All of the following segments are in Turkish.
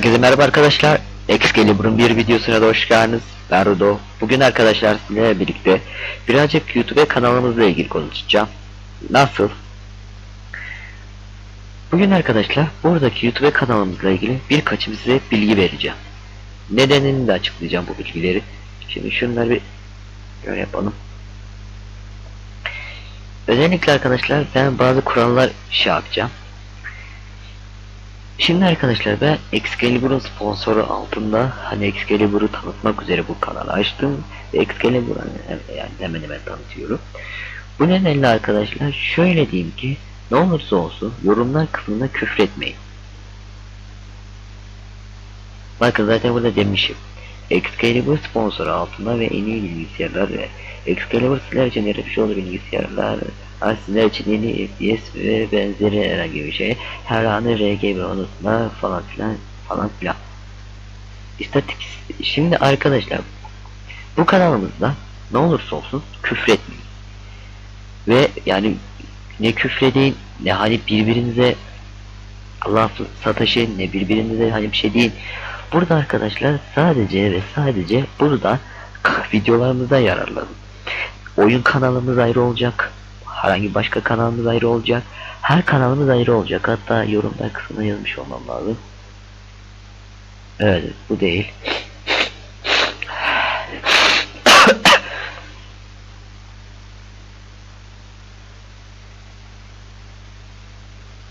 Herkese merhaba arkadaşlar. Excalibur'un bir videosuna da hoş geldiniz. Ben Rudo. Bugün arkadaşlar sizinle birlikte birazcık YouTube kanalımızla ilgili konuşacağım. Nasıl? Bugün arkadaşlar buradaki YouTube kanalımızla ilgili birkaç size bilgi vereceğim. Nedenini de açıklayacağım bu bilgileri. Şimdi şunları bir böyle yapalım. Özellikle arkadaşlar ben bazı kurallar şey yapacağım. Şimdi arkadaşlar ben Excalibur'un sponsoru altında hani Excalibur'u tanıtmak üzere bu kanalı açtım ve Excalibur'u hani yani hemen hemen tanıtıyorum. Bu nedenle arkadaşlar şöyle diyeyim ki ne olursa olsun yorumlar kısmında küfretmeyin. Bakın zaten burada demişim. Excalibur sponsoru altında ve en iyi bilgisayarlar ve Excalibur sizler için yaratıcı şey olur bilgisayarlar Sizler için yeni ve benzeri herhangi bir şey her an RGB unutma falan filan falan filan İstatik şimdi arkadaşlar bu kanalımızda ne olursa olsun küfretmeyin ve yani ne küfredin ne hani birbirinize laf sataşın ne birbirinize hani bir şey değil Burada arkadaşlar sadece ve sadece burada videolarımızda yararlanın. Oyun kanalımız ayrı olacak. Herhangi başka kanalımız ayrı olacak. Her kanalımız ayrı olacak. Hatta yorumlar kısmına yazmış olmam lazım. Evet bu değil.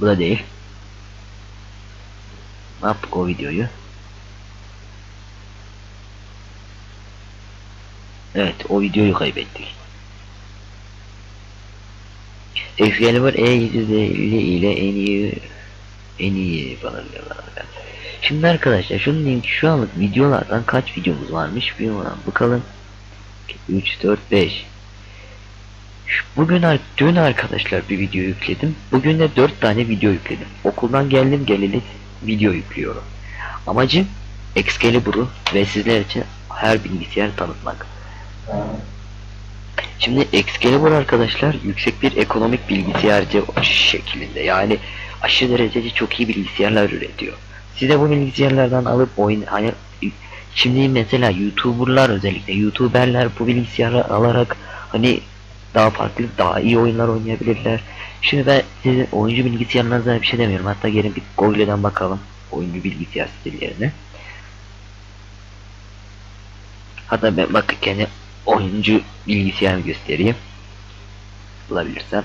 bu da değil. Ne yaptık o videoyu? Evet o videoyu kaybettik. Excalibur E150 ile en iyi en iyi falan diyorlar. Şimdi arkadaşlar şunun linki şu anlık videolardan kaç videomuz varmış bir ona bakalım. 3 4 5 Bugün dün arkadaşlar bir video yükledim. Bugün de 4 tane video yükledim. Okuldan geldim geleli video yüklüyorum. Amacım Excalibur'u ve sizler için her bilgisayar tanıtmak. Şimdi Excalibur arkadaşlar yüksek bir ekonomik bilgisayarcı şeklinde yani aşırı derecede çok iyi bilgisayarlar üretiyor. Siz de bu bilgisayarlardan alıp oyun hani şimdi mesela YouTuber'lar özellikle YouTuber'ler bu bilgisayarı alarak hani daha farklı daha iyi oyunlar oynayabilirler. Şimdi ben sizin oyuncu bilgisayarlarınıza bir şey demiyorum. Hatta gelin bir Google'den bakalım oyuncu bilgisayar stillerine. Hatta ben bak kendi oyuncu bilgisayarımı göstereyim. Bulabilirsem.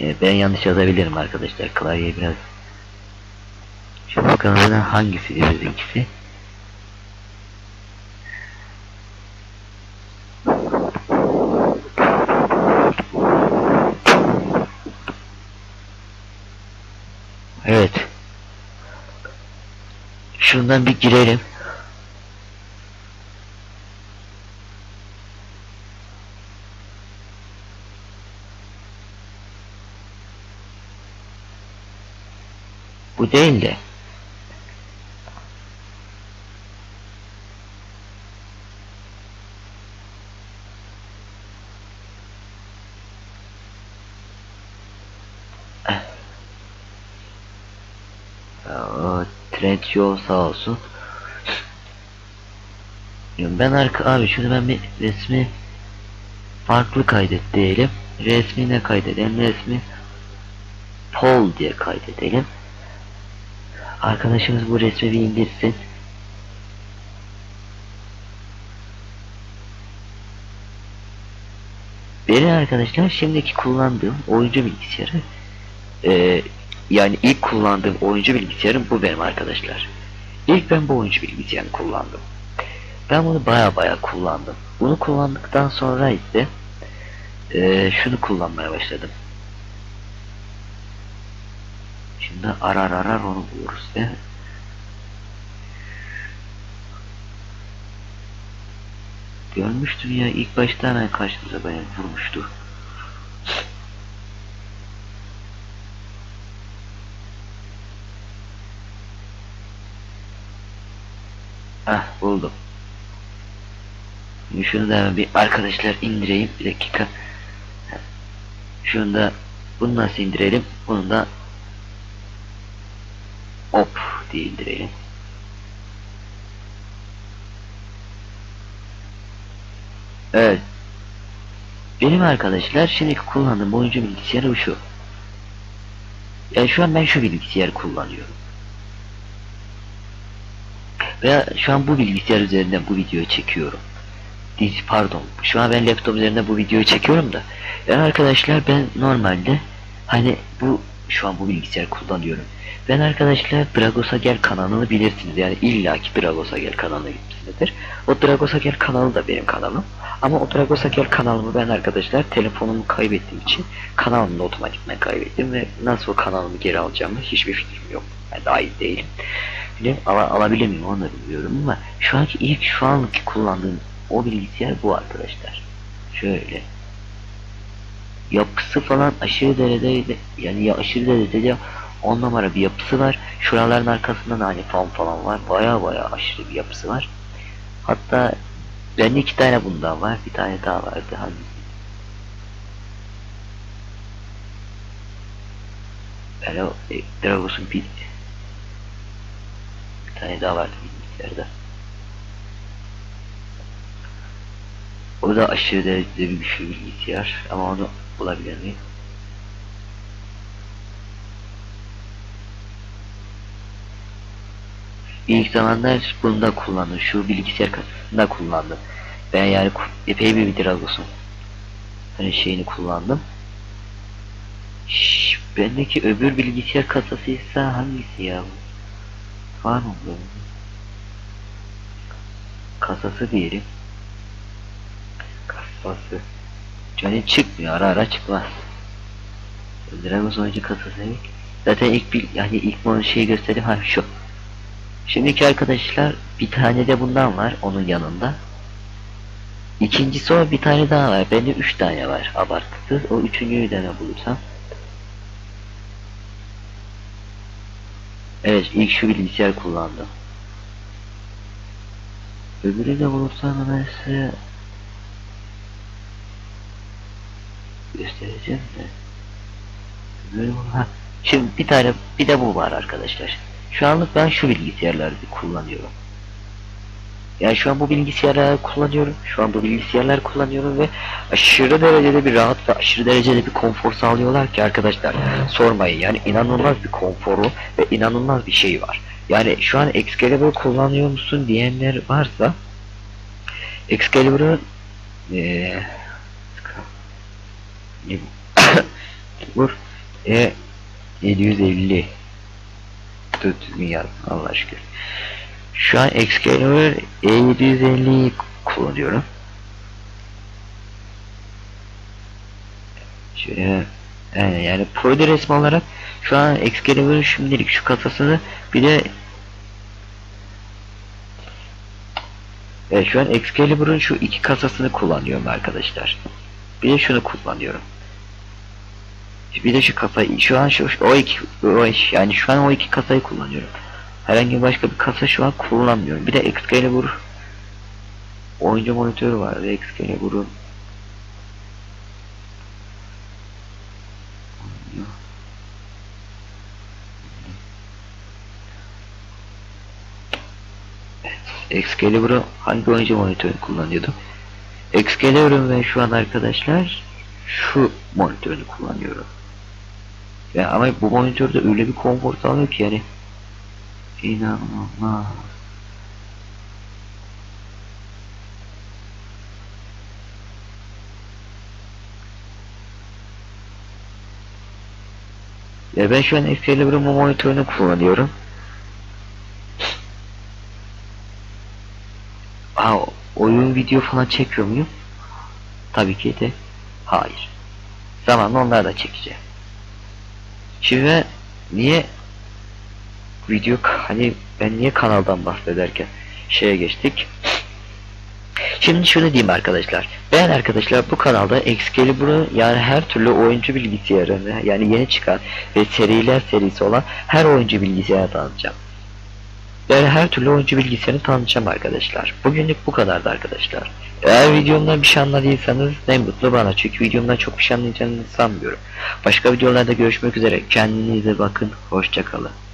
Evet, ben yanlış yazabilirim arkadaşlar. Klavye biraz Şimdi bakalım hangisi bizimkisi? Evet. Şundan bir girelim. Bu değil de. O Trendyol sağ olsun. Ben arka abi şunu ben bir resmi farklı kaydet diyelim. Resmine kaydedelim. Resmi Paul diye kaydedelim. Arkadaşımız bu resmi bir indirsin. Benim arkadaşlar şimdiki kullandığım oyuncu bilgisayarı e, yani ilk kullandığım oyuncu bilgisayarım bu benim arkadaşlar. İlk ben bu oyuncu bilgisayarını kullandım. Ben bunu baya baya kullandım. Bunu kullandıktan sonra ise e, şunu kullanmaya başladım. Şimdi arar arar onu buluruz mi? Görmüştüm ya ilk başta hemen karşımıza bayağı vurmuştu. Buldum. Şunu da bir arkadaşlar indireyim bir dakika. Şunu da bunu nasıl indirelim? Bunu da hop diye indirelim. Evet. Benim arkadaşlar şimdiki kullandığım oyuncu bilgisayarı şu. Yani şu an ben şu bilgisayarı kullanıyorum. Veya şu an bu bilgisayar üzerinden bu videoyu çekiyorum. Dizi pardon. Şu an ben laptop üzerinde bu videoyu çekiyorum da. Yani arkadaşlar ben normalde hani bu şu an bu bilgisayarı kullanıyorum. Ben arkadaşlar Dragos'a Gel kanalını bilirsiniz. Yani illaki Dragos'a Gel kanalına gitmişsinizdir. O Dragos'a Gel kanalı da benim kanalım. Ama o Dragos'a Gel kanalımı ben arkadaşlar telefonumu kaybettiğim için kanalımı da kaybettim ve nasıl o kanalımı geri alacağımı hiçbir fikrim yok. Ben daha iyi değilim. Bilmiyorum, ala, alabilir miyim onu da bilmiyorum ama şu anki ilk şu anki kullandığım o bilgisayar bu arkadaşlar. Şöyle. Yapısı falan aşırı derecede yani ya aşırı derecede 10 numara bir yapısı var. Şuraların arkasında da hani fon falan var. Baya baya aşırı bir yapısı var. Hatta bende iki tane bundan var. Bir tane daha vardı. Hangisi? Ben o e, Dragos'un bir bir tane daha vardı bilgisayarda. O da aşırı derecede bir güçlü bilgisayar ama onu bulabilir miyim? İlk zamanlar bunu da kullandım. Şu bilgisayar kasasında kullandım. Ben yani epey bir bir Dragos'un hani şeyini kullandım. Şş, bendeki öbür bilgisayar kasasıysa hangisi ya? Var mı? Kasası diyelim. Kasası. Canı çıkmıyor ara ara çıkmaz. Dragos oyuncu kasası demek. Zaten ilk bir yani ilk bunu şeyi göstereyim ha şu. Şimdiki arkadaşlar bir tane de bundan var onun yanında. İkincisi o bir tane daha var. Bende üç tane var abartısız. O üçüncüyü de ne bulursam. Evet ilk şu bilgisayar kullandım. Öbürü de bulursam ben size göstereceğim de. Öbürü bu- ha. Şimdi bir tane bir de bu var arkadaşlar. Şu anlık ben şu bilgisayarları kullanıyorum. Yani şu an bu bilgisayarları kullanıyorum. Şu an bu bilgisayarlar kullanıyorum ve aşırı derecede bir rahat ve aşırı derecede bir konfor sağlıyorlar ki arkadaşlar sormayın. Yani inanılmaz bir konforu ve inanılmaz bir şey var. Yani şu an Excalibur kullanıyor musun diyenler varsa ne bu? Vur e 750 Dur düzgün yazdım Allah şükür. Şu an Excalibur E750'yi kullanıyorum. Şöyle yani, yani resmi olarak şu an Excalibur'un şimdilik şu kasasını bir de Evet şu an Excalibur'un şu iki kasasını kullanıyorum arkadaşlar. Bir de şunu kullanıyorum. Bir de şu kasayı şu an şu o iki o, yani şu an o iki kasayı kullanıyorum. Herhangi başka bir kasa şu an kullanmıyorum. Bir de Excalibur oyuncu monitörü var ve Excalibur'un Excalibur'u hangi oyuncu monitörü kullanıyordum? Excalibur'un ve şu an arkadaşlar şu monitörünü kullanıyorum. Ya ama bu monitörde öyle bir konfor sağlıyor ki yani inanılmaz. Ya ben şu an Excalibur'un bu monitörünü kullanıyorum. Ha, oyun video falan çekiyor muyum? Tabii ki de hayır. Zamanla onları da çekeceğim. Şimdi niye video hani ben niye kanaldan bahsederken şeye geçtik. Şimdi şunu diyeyim arkadaşlar. Ben arkadaşlar bu kanalda Excalibur'u yani her türlü oyuncu bilgisayarını yani yeni çıkan ve seriler serisi olan her oyuncu bilgisayarı tanıtacağım. Yani her türlü oyuncu bilgisayarını tanıtacağım arkadaşlar. Bugünlük bu kadardı arkadaşlar. Eğer videomdan bir şey anladıysanız ne mutlu bana çünkü videomdan çok bir şey anlayacağınızı sanmıyorum. Başka videolarda görüşmek üzere. Kendinize bakın. Hoşçakalın.